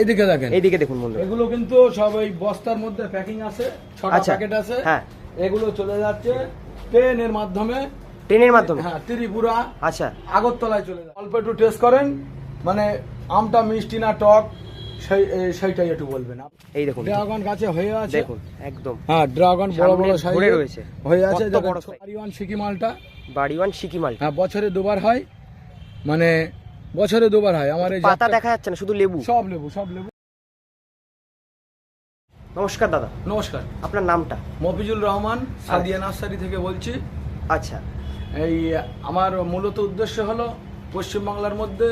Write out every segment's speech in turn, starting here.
এদিকে দেখেন। এইদিকে দেখুন বন্ধু এগুলো কিন্তু সব ওই বস্তার মধ্যে প্যাকিং আছে ছটা আচ্ছা। প্যাকেট আছে। হ্যাঁ। এগুলো চলে যাচ্ছে ট্রেনের মাধ্যমে। ট্রেনের মাধ্যমে? হ্যাঁ ত্রিপুরা। আচ্ছা। আগরতলায় চলে যায় অল্প একটু টেস্ট করেন। মানে আমটা মিষ্টি না টক সেই সেইটাই একটু বলবেন। এই দেখুন। ড্রাগন গাছে হয়ে আছে। দেখুন একদম। হ্যাঁ ড্রাগন বড় বড় সাইজে রয়েছে। হয়ে আছে। কত দেখেন বড় size? আরিওয়ান সিকি মালটা। বাড়িওয়ান সিকিমাল হ্যাঁ বছরে দুবার হয়। মানে বছরে দুবার হয়। আমার এই পাতা দেখা যাচ্ছে না শুধু লেবু। সব লেবু সব লেবু। নমস্কার দাদা। নমস্কার। আপনার নামটা? মফিজুল রহমান সাদিয়া নার্সারি থেকে বলছি। আচ্ছা। এই আমার মূলত উদ্দেশ্য হলো পশ্চিমবাংলার মধ্যে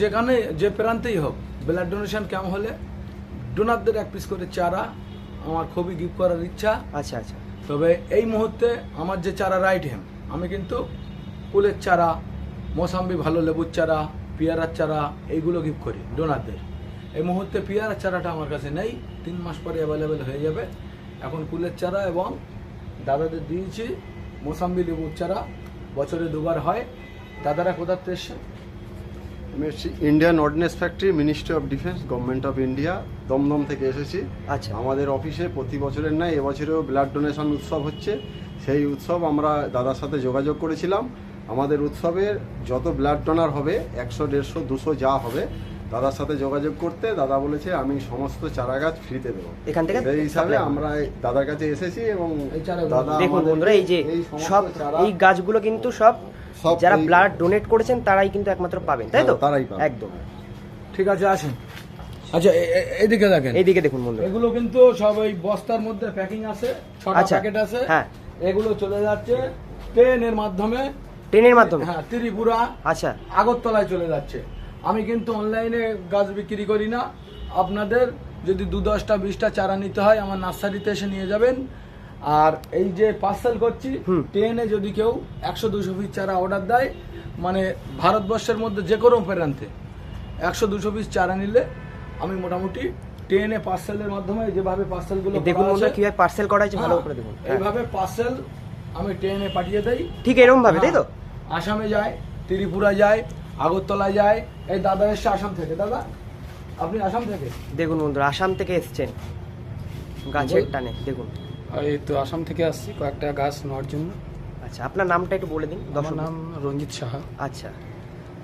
যেখানে যে প্রান্তেই হোক ব্লাড ডোনেশন ক্যাম্প হলে ডোনারদের এক পিস করে চারা আমার খুবই গিফট করার ইচ্ছা। আচ্ছা আচ্ছা। তবে এই মুহূর্তে আমার যে চারা রাইট হ্যাম আমি কিন্তু কুলের চারা মোসাম্বি ভালো লেবুর চারা পেয়ারার চারা এইগুলো গিফট করি ডোনারদের এই মুহূর্তে পেয়ারার চারাটা আমার কাছে নেই তিন মাস পরে অ্যাভেলেবেল হয়ে যাবে। এখন কুলের চারা এবং দাদাদের দিয়েছি মোসাম্বি লেবুর চারা বছরে দুবার হয়। দাদারা কোথার এসছে আমি এসেছি Indian ordnance factory ministry of defence government of India Dum Dum থেকে এসেছি। আচ্ছা। আমাদের অফিসে প্রতি বছরের নয় এবছরেও ব্লাড ডোনেশন উৎসব হচ্ছে। সেই উৎসব আমরা দাদার সাথে যোগাযোগ করেছিলাম। আমাদের উৎসবের যত ব্লাড ডোনার হবে একশো দেড়শো দুশো যা হবে দাদার সাথে যোগাযোগ করতে দাদা বলেছে আমি সমস্ত চারা গাছ ফ্রিতে দেবো। এখান থেকে সেই হিসাবে আমরা দাদার কাছে এসেছি এবং এই দাদা দেখুন বন্ধুরা এই যে সব এই গাছগুলো কিন্তু সব যারা ব্লাড ডোনেট করেছেন তারাই কিন্তু একমাত্র পাবেন তাই তো? হ্যাঁ, তারাই পাবে। একদম। ঠিক আছে আসেন। আচ্ছা এদিকে দেখেন। এইদিকে দেখুন বন্ধুরা। এগুলো কিন্তু সব ওই বস্তার মধ্যে প্যাকিং আছে ছটা আচ্ছা। প্যাকেট আছে। হ্যাঁ। এগুলো চলে যাচ্ছে ট্রেনের মাধ্যমে। ট্রেনের মাধ্যমে? হ্যাঁ ত্রিপুরা আচ্ছা। আগরতলায় চলে যাচ্ছে। আমি কিন্তু অনলাইনে গাছ বিক্রি করি না। আপনাদের যদি দু দশটা বিশটা চারা নিতে হয় আমার নার্সারিতে এসে নিয়ে যাবেন। আর এই যে পার্সেল করছি ট্রেনে যদি কেউ একশো দুশো পিস চারা অর্ডার দেয় মানে ভারতবর্ষের মধ্যে যে কোনো প্রান্তে একশো দুশো পিস চারা নিলে আমি মোটামুটি ট্রেনে পার্সেলের মাধ্যমে যেভাবে পার্সেলগুলো দেখুন কীভাবে পার্সেল করা হয়েছে ভালো করে দেখুন। হ্যাঁ। এইভাবে পার্সেল আমি ট্রেনে পাঠিয়ে দেই। ঠিক এরকম ভাবে তাই তো? হ্যাঁ, আসামে যায় ত্রিপুরা যায় আগরতলায় যায়। এই দাদা এসছে আসাম থেকে। দাদা আপনি আসাম থেকে? দেখুন বন্ধুরা আসাম থেকে এসছেন। গাছের টানে দেখুন। এই তো আসাম থেকে আসছি কয়েকটা গাছ নেওয়ার জন্য। আচ্ছা আপনার নামটা একটু বলে দিন আমার নাম রঞ্জিত সাহা। আচ্ছা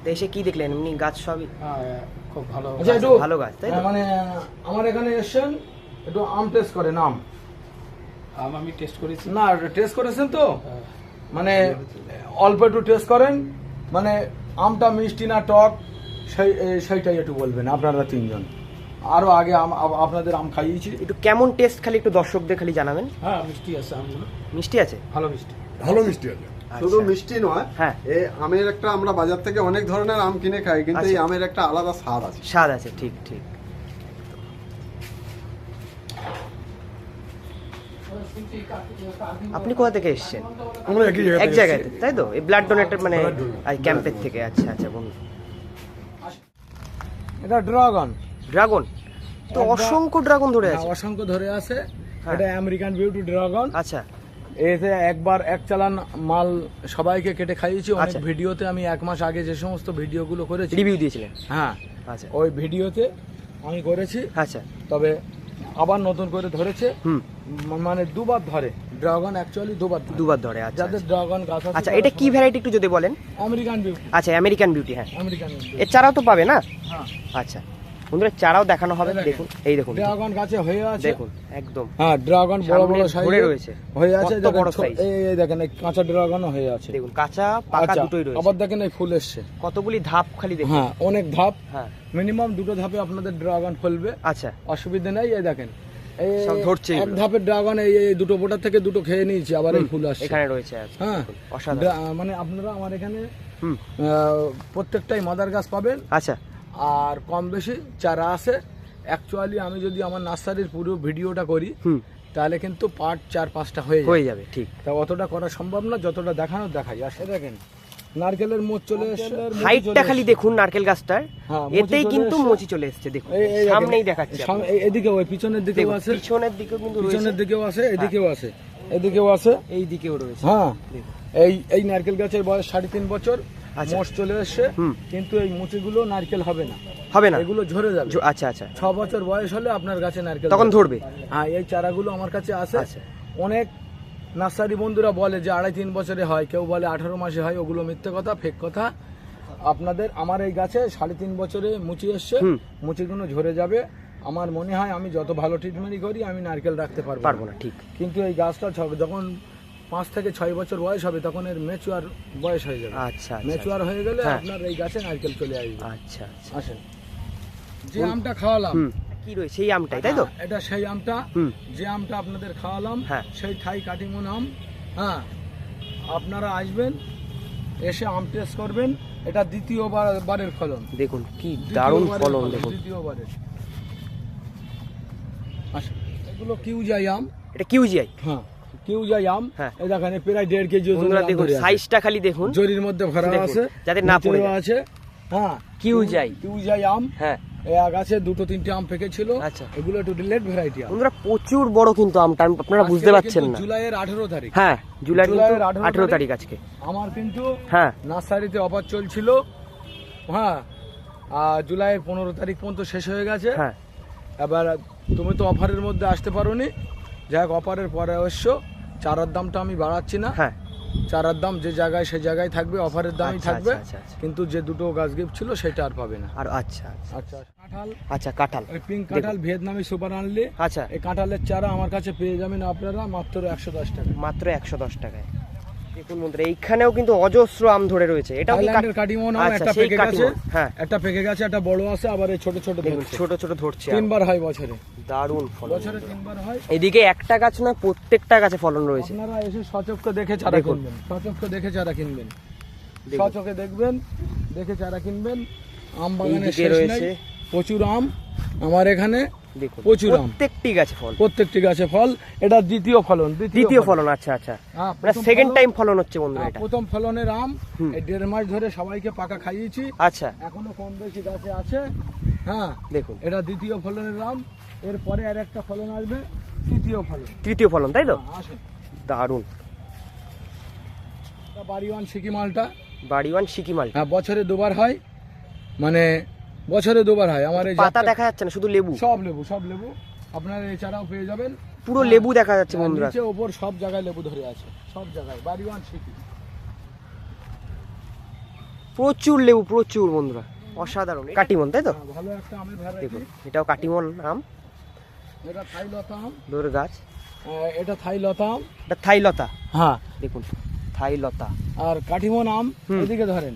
তো এসে কি দেখলেন? এমনি গাছ সবই? হ্যাঁ, খুব ভালো আচ্ছা ভালো গাছ, তাই? হ্যাঁ, মানে আমার এখানে এসছেন একটু আম টেস্ট করেন আম আম আমি টেস্ট করেছি। না টেস্ট করেছেন তো? হ্যাঁ, মানে অল্প একটু টেস্ট করেন মানে আমটা মিষ্টি না টক সেই সেইটাই একটু বলবেন আপনারা তিনজন। আরও আগে আম আপনাদের আম খাইয়েছি। একটু কেমন টেস্ট খালি একটু দর্শকদের খালি জানাবেন? হ্যাঁ মিষ্টি আছে আমগুলো মিষ্টি আছে? ভালো মিষ্টি। ভালো মিষ্টি আছে। শুধু আচ্ছা। মিষ্টি নয় হ্যাঁ। এই আমের একটা আমরা বাজার থেকে অনেক ধরনের আম কিনে খাই কিন্তু এই আচ্ছা। আমের একটা আলাদা স্বাদ আছে। স্বাদ আছে ঠিক ঠিক। আপনি কোথা থেকে এসেছেন? আমরা একই জায়গা এক জায়গায় তাই তো? এই ব্লাড ডোনেটের মানে ক্যাম্পের থেকে আচ্ছা আচ্ছা বন্ধু এটা ড্রাগন ড্রাগন তো অসংখ্য ড্রাগন ধরে আছে। অসংখ্য ধরে আছে। হ্যাঁ। এটা আমেরিকান বিউটি ড্রাগন আচ্ছা। এতে একবার এক চালান মাল সবাইকে কেটে খাইয়েছি। অনেক আচ্ছা। ভিডিওতে আমি এক মাস আগে যে সমস্ত ভিডিওগুলো করেছি রিভিউ দিয়েছিলেন। হ্যাঁ আচ্ছা। ওই ভিডিওতে আমি করেছি। আচ্ছা। তবে আবার নতুন করে ধরেছে। হুম। মানে দুবার ধরে। ড্রাগন অ্যাকচুয়ালি দুবার ধরে। দুবার ধরে আচ্ছা যাদের ড্রাগন গাছ আছে আচ্ছা এটা কি ভ্যারাইটি একটু যদি বলেন? আমেরিকান বিউটি আচ্ছা আমেরিকান বিউটি হ্যাঁ। আমেরিকান এর চারাও তো পাবে না? হ্যাঁ। আচ্ছা বন্ধুরা চারাও দেখানো হবে দেখুন। এই দেখুন। ড্রাগন গাছে হয়ে আছে। দেখুন একদম। হ্যাঁ ড্রাগন বড় বড় ধরে সাইজে রয়েছে। হয়ে আছে। কত দেখেন বড় size? এই দেখেন এই কাঁচা ড্রাগনও হয়ে আছে। দেখুন কাঁচা পাকা আচ্ছা দুটোই রয়েছে। আবার দেখেন এই ফুল এসছে। কতগুলি ধাপ খালি দেখুন। হ্যাঁ অনেক ধাপ। হ্যাঁ। মিনিমাম দুটো ধাপে আপনাদের ড্রাগন ফলবে। আচ্ছা। অসুবিধা নেই এই দেখেন। সব ধরছে এক ধাপের ড্রাগন এই দুটো বোটার থেকে দুটো খেয়ে নিয়েছি আবার এই ফুল আসছে। এখানে রয়েছে হ্যাঁ মানে আপনারা আমার এখানে প্রত্যেকটাই মাদার গাছ পাবেন। আচ্ছা। আর কম বেশি চারা আছে অ্যাকচুয়ালি আমি যদি আমার নার্সারির পুরো ভিডিওটা করি তাহলে কিন্তু পার্ট চার পাঁচটা হয়ে যাবে হয়ে যাবে। ঠিক। তা অতটা করা সম্ভব না যতটা দেখানো দেখাই। আসে দেখেন নারকেলের মোচ চলে এসছে। হাইটটা খালি দেখুন নারকেল গাছটার। হ্যাঁ, এতেই কিন্তু। মুচি চলে এসছে দেখুন। সামনেই দেখাচ্ছে। এদিকে ওই পিছনের দিকেও আছে। পিছনের দিকেও কিন্তু পিছনের দিকেও আছে এদিকেও আছে। এদিকেও আছে। এই দিকেও রয়েছে। হ্যাঁ। এই এই নারকেল গাছের বয়স সাড়ে তিন বছর। আচ্ছা। মোষ চলে এসছে। কিন্তু এই মুচিগুলো নারকেল হবে না। হবে না? এগুলো ঝরে যাবে। আচ্ছা আচ্ছা। ছ বছর বয়স হলে আপনার গাছে নারকেল তখন ধরবে। হ্যাঁ এই চারাগুলো আমার কাছে আছে। আচ্ছা। অনেক নার্সারি বন্ধুরা বলে যে আড়াই তিন বছরে হয় কেউ বলে আঠারো মাসে হয় ওগুলো মিথ্যে কথা ফেক কথা। আপনাদের আমার এই গাছে সাড়ে তিন বছরে মুচি এসছে। মুচিগুলো ঝরে যাবে। আমার মনে হয় আমি যত ভালো ট্রিটমেন্টই করি আমি নারকেল রাখতে পারব পারব না ঠিক। কিন্তু এই গাছটা যখন পাঁচ থেকে ছয় বছর বয়স হবে তখন এর মেচুয়ার বয়স হয়ে যাবে। আচ্ছা আচ্ছা। মেচুয়ার হয়ে গেলে হ্যাঁ। আপনার এই গাছে নারকেল চলে আসবে। আচ্ছা আচ্ছা। আসেন। যে আমটা খাওয়ালাম কি রয়েছে এই আমটাই তাই তো? হ্যাঁ, এটা সেই আমটা। যে আমটা আপনাদের খাওয়ালাম হ্যাঁ। সেই থাই কাটিমন আম হ্যাঁ। আপনারা আসবেন এসে আম টেস্ট করবেন। এটা দ্বিতীয়বার বারের ফলন। দেখুন কি দারুণ ফলন দেখুন। দ্বিতীয়বারের। আসেন এগুলো কিউ যাই আম। এটা কিউজিআই? হ্যাঁ কিউ যাই আম। হ্যাঁ। এই দেখেন প্রায় দেড় কেজি দেখুন সাইজটা খালি দেখুন। জরির মধ্যে ভরা আছে যাতে না পড়ে আছে। হ্যাঁ কিউ যাই। কিউ যাই আম। হ্যাঁ। গাছে দুটো তিনটে আম পেকেছিল আচ্ছা। এগুলো একটু লেট ভ্যারাইটি বন্ধুরা প্রচুর বড় কিন্তু আমটা আমি- আপনারা বুঝতে পারছেন না। জুলাইয়ের আঠেরো তারিখ। হ্যাঁ জুলাইয়ের আঠেরো তারিখ। আজকে। আমার কিন্তু হ্যাঁ। নার্সারিতে অফার চলছিল। হ্যাঁ আর জুলাইয়ের পনেরো তারিখ পর্যন্ত শেষ হয়ে গেছে। হ্যাঁ। এবার তুমি তো অফারের মধ্যে আসতে পারোনি। যাই হোক অফারের পরে অবশ্য চারার দামটা আমি বাড়াচ্ছি না। হ্যাঁ। চারার দাম যে জায়গায় সে জায়গায় থাকবে অফারের দামই আচ্ছা, থাকবে আচ্ছা, আচ্ছা। কিন্তু যে দুটো গাছ গিফট ছিল সেটা আর পাবে না। আর আচ্ছা আচ্ছা। আচ্ছা কাঁঠাল। আচ্ছা কাঁঠাল। ওই পিঙ্ক কাঁঠাল ভিয়েতনামি সুপার আনলে আচ্ছা। এই কাঁঠালের চারা আমার কাছে পেয়ে যাবেন আপনারা মাত্র একশো দশ টাকা মাত্র একশো দশ টাকায়। দেখুন বন্ধুরা এইখানেও কিন্তু অজস্র আম ধরে রয়েছে। এটাও কি কাটিমন আম আচ্ছা, একটা পেকে গেছে হ্যাঁ। একটা পেকে গেছে একটা বড় আছে আবার এই ছোট ছোট ধরছে। ছোট ছোট ধরছে। তিনবার হয় বছরে। দারুণ ফলন। বছরে তিনবার হয়। এদিকে একটা গাছ না প্রত্যেকটা গাছে ফলন রয়েছে। আপনারা এসে সচক্ষে দেখে চারা কিনবেন। সচক্ষে দেখে চারা কিনবেন। সচক্ষে দেখবেন দেখে চারা কিনবেন। আম বাগানে শেষ রয়েছে। প্রচুর আম। আমার এখানে দেখুন প্রচুর আম। প্রত্যেকটি গাছে ফল। প্রত্যেকটি গাছে ফল এটা দ্বিতীয় ফলন দ্বিতীয় ফলন। আচ্ছা আচ্ছা। হ্যাঁ, মানে সেকেন্ড টাইম ফলন হচ্ছে হ্যাঁ, এটা। প্রথম ফলনের আম দেড় মাস ধরে সবাইকে পাকা খাইয়েছি। আচ্ছা। এখনও কম বেশি গাছে আছে। হ্যাঁ দেখুন। এটা দ্বিতীয় ফলনের আম। এরপরে আর একটা ফলন আসবে তৃতীয় ফলন। তৃতীয় ফলন তাই তো? হ্যাঁ, দারুণ। বাড়িওয়ান বাড়িওয়ান সিকিমাল হ্যাঁ বছরে দুবার হয়। মানে বছরে দুবার হয়। আমার এই পাতা দেখা যাচ্ছে না শুধু লেবু? সব লেবু সব লেবু। আপনার চারাও পেয়ে যাবেন। পুরো লেবু দেখা যাচ্ছে বন্ধুরা। নিচে ওপর সব জায়গায় লেবু ধরে আছে। সব জায়গায় বাড়িওয়ান সিকি প্রচুর লেবু প্রচুর বন্ধুরা। অসাধারণ। কাটিমন তাই তো? হ্যাঁ, ভালো একটা আমের দেখুন ভ্যারাইটি এটাও কাটিমন আম। এটা থাই লতা আম। দোর গাছ। এটা থাই লতা আম। এটা থাইলতা হ্যাঁ। দেখুন থাইলতা আর কাঠিমন আম। এদিকে ধরেন।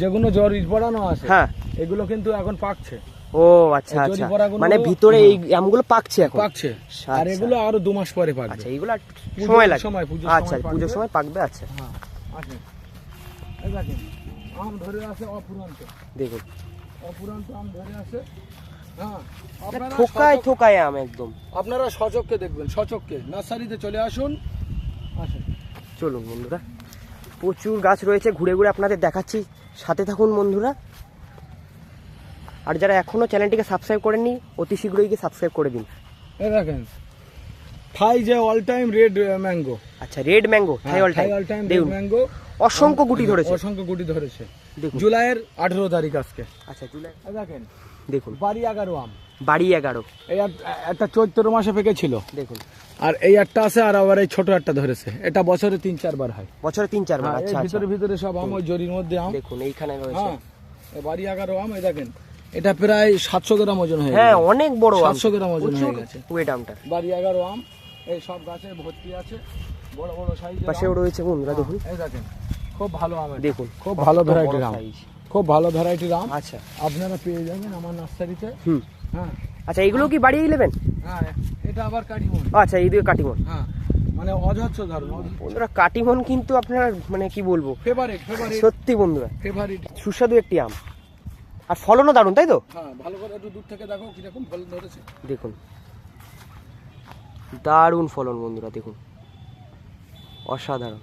যেগুলো জ্বর ইট পড়ানো আছে হ্যাঁ। এগুলো কিন্তু এখন পাকছে। ও আচ্ছা আচ্ছা। মানে ভিতরে এই আমগুলো পাকছে এখন? পাকছে। আচ্ছা। আর এগুলো আরও দু মাস পরে পাকবে। আচ্ছা পুজোর সময় লাগে সময়, পুজোর আচ্ছা পুজোর সময় পাকবে আচ্ছা। হ্যাঁ আম ধরে আছে অপুরান্ত দেখুন। অপুরান্ত আম ধরে আছে। হ্যাঁ থোকায় থোকায় আম একদম। আপনারা সচককে দেখবেন সচককে। নার্সারিতে চলে আসুন। আসেন। চলুন বন্ধুরা প্রচুর গাছ রয়েছে ঘুরে ঘুরে আপনাদের দেখাচ্ছি। সাথে থাকুন বন্ধুরা। আর যারা এখনও চ্যানেলটিকে সাবস্ক্রাইব করেননি অতি শীঘ্রই গিয়ে সাবস্ক্রাইব করে দিন। দেখেন থাই যে অল টাইম রেড ম্যাঙ্গো আচ্ছা red mango Thai all time all time red mango অসংখ্য গুটি ধরেছে। অসংখ্য গুটি ধরেছে। দেখুন। জুলাইয়ের আঠেরো তারিখ আজকে। আচ্ছা জুলাই। দেখেন দেখুন। বাড়ি এগারো আম। বাড়ি এগারো। এই একটা চৈত্র মাসে পেকেছিল দেখুন। আর এই একটা আছে আর আবার এই ছোট একটা ধরেছে। এটা বছরে তিন চারবার হয়। বছরে তিন চার বার হ্যাঁ, আচ্ছা আচ্ছা। ভিতরে ভিতরে সব আম ওই জরির মধ্যে আম। দেখুন এইখানে রয়েছে। হ্যাঁ বাড়ি এগারো আম এই দেখেন এটা প্রায় সাতশো গ্রাম ওজন হয়ে হ্যাঁ অনেক বড় 700 গ্রাম ওজন হয়ে গেছে। ওয়েট আমটা। বাড়ি এগারো আম এই সব গাছে ভর্তি আছে। বড় বড় সাইজ পাশেও রয়েছে বন্ধুরা দেখুন। এই দেখেন খুব ভালো আম দেখুন খুব ভালো ভ্যারাইটির আম। খুব ভালো ভ্যারাইটির আম। আচ্ছা। আপনারা পেয়ে যাবেন আমার নার্সারিতে। হুম। হ্যাঁ। আচ্ছা এগুলো কি বাড়িয়ে নেবেন হ্যাঁ এটা আবার কাটিমন। আচ্ছা এইদিকে কাটিমন। হ্যাঁ মানে বন্ধুরা কাটিমন কিন্তু আপনার মানে কি বলব? ফেভারিট ফেভারিট সত্যি বন্ধুরা। ফেভারিট সুস্বাদু একটি আম। আর ফলনও দারুণ তাই তো? হ্যাঁ ভালো করে একটু দূর থেকে দেখো কীরকম ফল ধরেছে। দেখুন। দারুণ ফলন বন্ধুরা দেখুন। অসাধারণ।